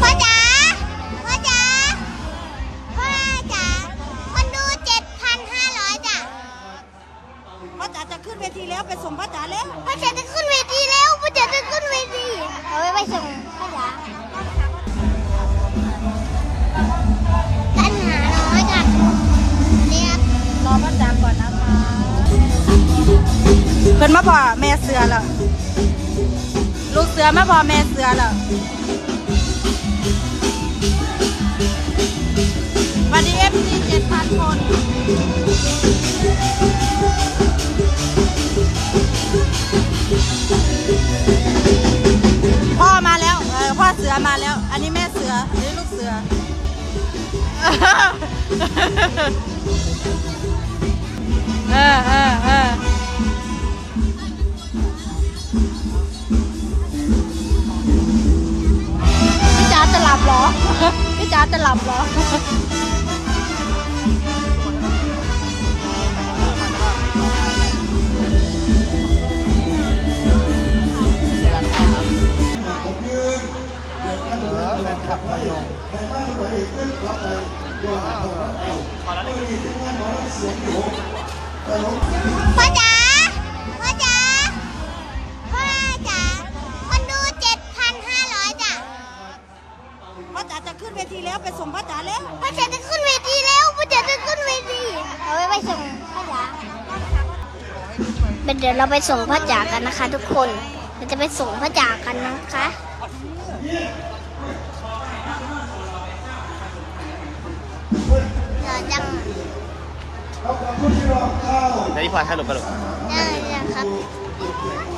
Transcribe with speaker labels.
Speaker 1: พ่อจ๋าพ่อจ๋าพ่อจ๋าคนดูเจ็ดพันห้าร้อยจ้ะ
Speaker 2: พ่อจ๋าจะขึ้นเวทีแล้วไปส่งพ่อจ๋าแล้ว
Speaker 1: พ่อจ๋าจะขึ้นเวทีแล้วพ่อจ๋าจะขึ้นเวทีเอาไว้ไปส่งพ่อจ๋าตันหาน้อยจ้ะเนี่ย
Speaker 2: รอพ่อจ๋าก่อนนะคะเพิ่นมาพอแม่เสือแล้วลูกเสือมาพอแม่เสือแล้ว วัสดีเอฟซีเจ็ดพันคนพ่อมาแล้วเออพ่อเสือมาแล้ว อันนี้แม่เสืออันนี้ลูกเสือ เออเออเออพี่จ๋าจะหลับเหรอ จ๋าจะหลับเหรอ
Speaker 1: พ่อจ๋า
Speaker 2: จ๋าจะขึ้นเวทีแล้วไปส่งพ่อจ๋าแล้ว
Speaker 1: พ่อจ๋าจะขึ้นเวทีแล้วพ่อจ๋าจะขึ้นเวทีเอาไว้ไปส่งพ่อจ๋าเดี๋ยวเราไปส่งพ่อจ๋ากันนะคะ ทุกคนเราจะไปส่งพ่อจ๋ากันนะคะเราจัง
Speaker 3: เดี๋ยวพี่พลอยถ่ายรูปกันลูก
Speaker 1: ได้เลยครับ